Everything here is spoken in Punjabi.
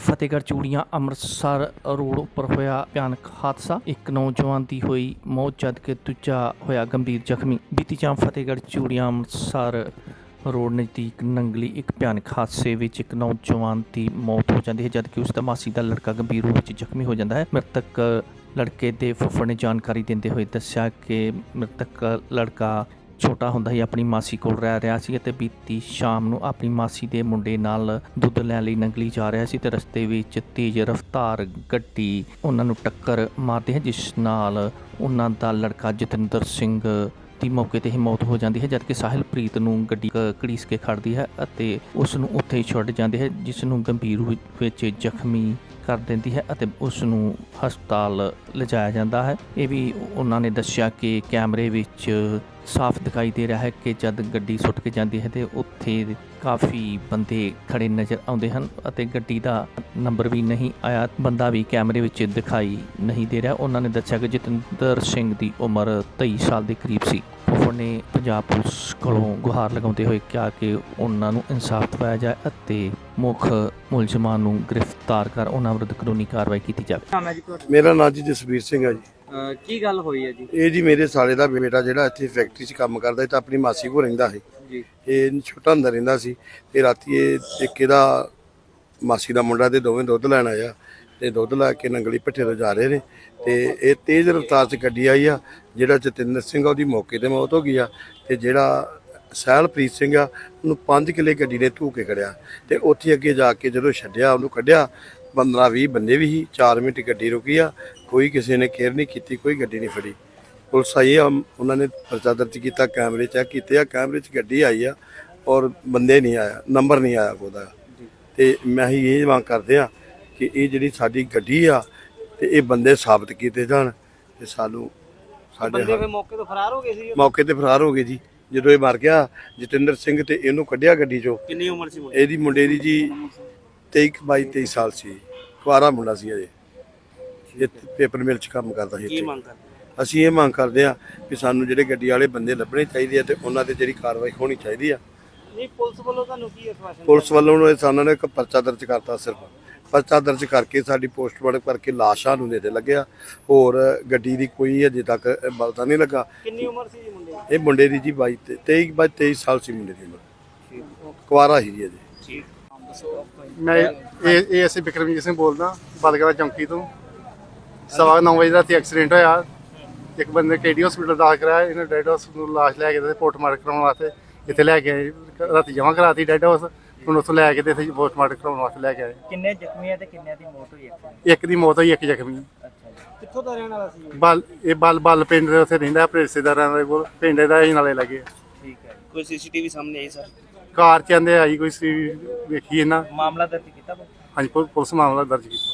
ਫਤਿਹਗੜ੍ਹ ਚੂੜੀਆਂ ਅੰਮ੍ਰਿਤਸਰ ਰੋਡ ਉੱਪਰ ਹੋਇਆ ਭਿਆਨਕ ਹਾਦਸਾ। ਇੱਕ ਨੌਜਵਾਨ ਦੀ ਹੋਈ ਮੌਤ ਜਦਕਿ ਦੂਜਾ ਹੋਇਆ ਗੰਭੀਰ ਜ਼ਖਮੀ। ਬੀਤੀ ਜਾਂ ਫਤਿਹਗੜ੍ਹ ਚੂੜੀਆਂ ਅੰਮ੍ਰਿਤਸਰ ਰੋਡ ਨਜ਼ਦੀਕ ਨੰਗਲੀ ਇੱਕ ਭਿਆਨਕ ਹਾਦਸੇ ਵਿੱਚ ਇੱਕ ਨੌਜਵਾਨ ਦੀ ਮੌਤ ਹੋ ਜਾਂਦੀ ਹੈ ਜਦਕਿ ਉਸ ਦਾ ਮਾਸੀ ਦਾ ਲੜਕਾ ਗੰਭੀਰ ਰੂਪ ਵਿੱਚ ਜ਼ਖਮੀ ਹੋ ਜਾਂਦਾ ਹੈ। ਮ੍ਰਿਤਕ ਲੜਕੇ ਦੇ ਫੁੱਫੜ ਨੇ ਜਾਣਕਾਰੀ ਦਿੰਦੇ ਹੋਏ ਦੱਸਿਆ ਕਿ ਮ੍ਰਿਤਕ ਲੜਕਾ ਛੋਟਾ ਹੁੰਦਾ ਹੀ ਆਪਣੀ ਮਾਸੀ ਕੋਲ ਰਹਿ ਰਿਹਾ ਸੀ ਅਤੇ ਬੀਤੀ ਸ਼ਾਮ ਨੂੰ ਆਪਣੀ ਮਾਸੀ ਦੇ ਮੁੰਡੇ ਨਾਲ ਦੁੱਧ ਲੈਣ ਲਈ ਨੰਗਲੀ ਜਾ ਰਿਹਾ ਸੀ ਤੇ ਰਸਤੇ ਵਿੱਚ ਤੇਜ਼ ਰਫ਼ਤਾਰ ਗੱਡੀ ਉਹਨਾਂ ਨੂੰ ਟੱਕਰ ਮਾਰਦੀ ਹੈ, ਜਿਸ ਨਾਲ ਉਹਨਾਂ ਦਾ ਲੜਕਾ ਜਤਿੰਦਰ ਸਿੰਘ ਦੀ ਮੌਕੇ ਤੇ ਹੀ ਮੌਤ ਹੋ ਜਾਂਦੀ ਹੈ, ਜਦਕਿ ਸਾਹਿਲਪ੍ਰੀਤ ਨੂੰ ਗੱਡੀ ਘੜੀਸ ਕੇ ਖੜਦੀ ਹੈ ਅਤੇ ਉਸ ਨੂੰ ਉੱਥੇ ਹੀ ਛੱਡ ਜਾਂਦੇ ਹੈ, ਜਿਸ ਨੂੰ ਗੰਭੀਰ ਰੂਪ ਵਿੱਚ ਜ਼ਖਮੀ ਕਰ ਦਿੰਦੀ ਹੈ ਅਤੇ ਉਸ ਨੂੰ ਹਸਪਤਾਲ ਲਿਜਾਇਆ ਜਾਂਦਾ ਹੈ। ਇਹ ਵੀ ਉਹਨਾਂ ਨੇ ਦੱਸਿਆ ਕਿ ਕੈਮਰੇ ਵਿੱਚ ਸਾਫ਼ ਦਿਖਾਈ ਦੇ ਰਿਹਾ ਹੈ ਕਿ ਜਦ ਗੱਡੀ ਸੁੱਟ ਕੇ ਜਾਂਦੀ ਹੈ ਤੇ ਉੱਥੇ ਕਾਫੀ ਬੰਦੇ ਖੜੇ ਨਜ਼ਰ ਆਉਂਦੇ ਹਨ ਅਤੇ ਗੱਡੀ ਦਾ ਨੰਬਰ ਵੀ ਨਹੀਂ ਆਇਆ, ਬੰਦਾ ਵੀ ਕੈਮਰੇ ਵਿੱਚ ਦਿਖਾਈ ਨਹੀਂ ਦੇ ਰਿਹਾ। ਉਹਨਾਂ ਨੇ ਦੱਸਿਆ ਕਿ ਜਤਿੰਦਰ ਸਿੰਘ ਦੀ ਉਮਰ 23 ਸਾਲ ਦੇ ਕਰੀਬ ਸੀ। ਫੁੱਫੜ ਨੇ ਪੰਜਾਬ ਪੁਲਿਸ ਕੋਲੋਂ ਗੁਹਾਰ ਲਗਾਉਂਦੇ ਹੋਏ ਕਿਹਾ ਕਿ ਉਹਨਾਂ ਨੂੰ ਇਨਸਾਫ ਦਿਵਾਇਆ ਜਾਏ ਅਤੇ ਮੁੱਖ ਮੁਲਜ਼ਮਾਂ ਨੂੰ ਗ੍ਰਿਫਤਾਰ ਕਰ ਉਹਨਾਂ ਵਿਰੁੱਧ ਕਾਨੂੰਨੀ ਕਾਰਵਾਈ ਕੀਤੀ ਜਾਵੇ। ਮੇਰਾ ਨਾਂ ਜੀ ਜਸਵੀਰ ਸਿੰਘ ਹੈ ਜੀ। ਅਹ ਕੀ ਗੱਲ ਹੋਈ ਹੈ ਜੀ? ਇਹ ਜੀ ਮੇਰੇ ਸਾਲੇ ਦਾ ਬੇਟਾ ਜਿਹੜਾ ਇੱਥੇ ਫੈਕਟਰੀ 'ਚ ਕੰਮ ਕਰਦਾ ਸੀ ਤਾਂ ਆਪਣੀ ਮਾਸੀ ਕੋਲ ਰਹਿੰਦਾ ਸੀ। ਜੀ। ਇਹ ਛੋਟਾ ਹੁੰਦਾ ਰਹਿੰਦਾ ਸੀ ਤੇ ਰਾਤੀ ਇਹ ਇੱਕ ਇਹਦਾ ਮਾਸੀ ਦਾ ਮੁੰਡਾ ਤੇ ਦੋਵੇਂ ਦੁੱਧ ਲੈਣ ਆਇਆ ਤੇ ਦੁੱਧ ਲੈ ਕੇ ਨੰਗਲੀ ਭੱਠੇ ਤੋਂ ਜਾ ਰਹੇ ਨੇ ਤੇ ਇਹ ਤੇਜ਼ ਰਫ਼ਤਾਰ 'ਚ ਗੱਡੀ ਆਈ ਆ ਜਿਹੜਾ ਜਤਿੰਦਰ ਸਿੰਘ ਆ ਉਹਦੀ ਮੌਕੇ ਤੇ ਮੌਤ ਹੋ ਗਈ ਆ ਤੇ ਜਿਹੜਾ ਸਹਿਲਪ੍ਰੀਤ ਸਿੰਘ ਆ ਉਹਨੂੰ 5 ਕਿਲੇ ਗੱਡੀ ਨੇ ਧੂ ਕੇ ਖੜਿਆ ਤੇ ਉੱਥੇ ਅੱਗੇ ਜਾ ਕੇ ਜਦੋਂ ਛੱਡਿਆ ਉਹਨੂੰ ਕੱਢਿਆ 15 20 ਬੰਦੇ ਵੀ ਸੀ 4 ਮਿੰਟ ਗੱਡੀ ਰੁਕੀ ਆ ਕੋਈ ਕਿਸੇ ਨੇ ਕੇਅਰ ਨਹੀਂ ਕੀਤੀ ਕੋਈ ਗੱਡੀ ਨਹੀਂ ਫੜੀ। ਪੁਲਿਸ ਆਈ ਆ ਉਹਨਾਂ ਨੇ ਪਰਚਾ ਦਰਜ ਕੀਤਾ ਕੈਮਰੇ ਚੈੱਕ ਕੀਤੇ ਆ ਕੈਮਰੇ 'ਚ ਗੱਡੀ ਆਈ ਆ ਔਰ ਬੰਦੇ ਨਹੀਂ ਆਇਆ ਨੰਬਰ ਨਹੀਂ ਆਇਆ ਉਹਦਾ ਤੇ ਮੈਂ ਹੀ ਇਹ ਮੰਗ ਕਰਦੇ ਆ ਕਿ ਇਹ ਜਿਹੜੀ ਸਾਡੀ ਗੱਡੀ ਆ ਤੇ ਇਹ ਬੰਦੇ ਸਾਬਤ ਕੀਤੇ ਜਾਣ ਤੇ ਸਾਨੂੰ ਸਾਡੇ ਬੰਦੇ ਮੌਕੇ ਤੋਂ ਫਰਾਰ ਹੋ ਗਏ ਸੀ ਮੌਕੇ ਤੇ ਫਰਾਰ ਹੋ ਗਏ ਜੀ। ਜਦੋਂ ਇਹ ਮਰ ਗਿਆ ਜਤਿੰਦਰ ਸਿੰਘ ਤੇ ਇਹਨੂੰ ਕੱਢਿਆ ਗੱਡੀ 'ਚੋਂ। ਕਿੰਨੀ ਉਮਰ ਸੀ ਇਹਦੀ ਮੁੰਡੇ ਦੀ ਜੀ 23 22 23 ਸਾਲ ਸੀ। ਕੁਆਰਾ ਮੁੰਡਾ ਸੀ ਅਜੇ ਇਹ ਪੇਪਰ ਮਿਲ 'ਚ ਕੰਮ ਕਰਦਾ ਸੀ ਕੀ ਇੱਥੇ। ਮੰਗ ਕਰਦੇ ਅਸੀਂ ਇਹ ਮੰਗ ਕਰਦੇ ਆ ਕਿ ਸਾਨੂੰ ਜਿਹੜੇ ਗੱਡੀ ਵਾਲੇ ਬੰਦੇ ਲੱਭਣੇ ਚਾਹੀਦੇ ਆ ਤੇ ਉਹਨਾਂ ਤੇ ਜਿਹੜੀ ਕਾਰਵਾਈ ਹੋਣੀ ਚਾਹੀਦੀ ਆ। ਨਹੀਂ ਪੁਲਿਸ ਵੱਲੋਂ ਤੁਹਾਨੂੰ ਕੀ ਆਸ਼ਵਾਸਨ ਪੁਲਿਸ ਵੱਲੋਂ ਉਹਨਾਂ ਨੇ ਸਾਨੂੰ ਨੇ ਇੱਕ ਪਰਚਾ ਦਰਜ ਕਰਤਾ ਸਿਰਫ। ਪਰਚਾ ਦਰਜ ਕਰਕੇ ਸਾਡੀ ਪੋਸਟਮਾਰਟਮ ਕਰਕੇ ਲਾਸ਼ਾਂ ਨੂੰ ਦੇ ਲੱਗਿਆ। ਹੋਰ ਗੱਡੀ ਦੀ ਕੋਈ ਅਜੇ ਤੱਕ ਬਲਤਾ ਨਹੀਂ ਲੱਗਾ। ਕਿੰਨੀ ਉਮਰ ਸੀ ਜੀ ਮੁੰਡੇ ਦੀ? ਇਹ ਮੁੰਡੇ ਦੀ ਜੀ 22 ਤੇ 23 ਬਾਈ 23 ਸਾਲ ਸੀ ਮੁੰਡੇ ਦੀ ਉਮਰ। ਕੁਆਰਾ ਹੀ ਜੀ ਅਜੇ। ਮੈਂ ਇਹ ਇਹ ਅਸੀਂ ਬਿਕਰਮਜੀਤ ਸਿੰਘ ਬੋਲਦਾ ਬਲਗੜਾ ਚੌਂਕੀ ਤੋਂ। ਸਵਾ 9 ਵਜੇ ਰਾਤੀ ਐਕਸੀਡੈਂਟ ਹੋਇਆ। ਇੱਕ ਬੰਦੇ ਕੇਡੀ ਹਸਪੀਟਲ ਦਾਖਲ ਕਰਾਇਆ ਇਹਨੇ ਡੈਡ ਹਾਊਸ ਨੂੰ ਲਾਸ਼ ਲੈ ਕੇ ਤੇ ਪੋਸਟਮਾਰਟਮ ਕਰਾਉਣ ਵਾਸਤੇ ਇੱਥੇ ਲੈ ਕੇ ਆਏ। ਰਾਤੀ ਜਮ੍ਹਾਂ ਕਰਾਤੀ ਡੈਡ ਹਾਊਸ ਹੁਣ ਉੱਥੋਂ ਲੈ ਕੇ ਤੇ ਇੱਥੇ ਪੋਸਟਮਾਰਟਮ ਕਰਾਉਣ ਵਾਸਤੇ ਲੈ ਕੇ ਆਏ। ਕਿੰਨੇ ਜ਼ਖਮੀ ਆ ਤੇ ਕਿੰਨਿਆਂ ਦੀ ਮੌਤ ਹੋਈ ਹੈ ਇੱਕ ਦੀ ਮੌਤ ਹੋਈ ਇੱਕ ਜ਼ਖਮੀ। ਕਿੱਥੋਂ ਦਾ ਰਹਿਣ ਵਾਲਾ ਸੀ ਇਹ? ਬਲ ਇਹ ਬਲ ਬਲ ਪਿੰਡ ਦੇ ਉੱਥੇ ਰਹਿੰਦਾ ਆਪਣੇ ਰਿਸ਼ਤੇਦਾਰਾਂ ਦੇ ਕੋਲ ਪਿੰਡ ਦਾ ਹੀ ਨਾਲੇ ਲੱਗੇ। ਠੀਕ ਹੈ। ਕੋਈ ਸੀਸੀਟੀਵੀ ਸਾਹਮਣੇ ਆਈ ਸਰ? ਕਾਰ ਚ ਆਂਦੇ ਆਈ ਕੋਈ ਸੀ ਵੇਖੀ ਇਹਨਾਂ ਮਾਮਲਾ ਦਰਜ ਕੀਤਾ? ਹਾਂਜੀ ਪੁਲ- ਪੁਲਿਸ ਮਾਮਲਾ ਦਰਜ ਕੀਤਾ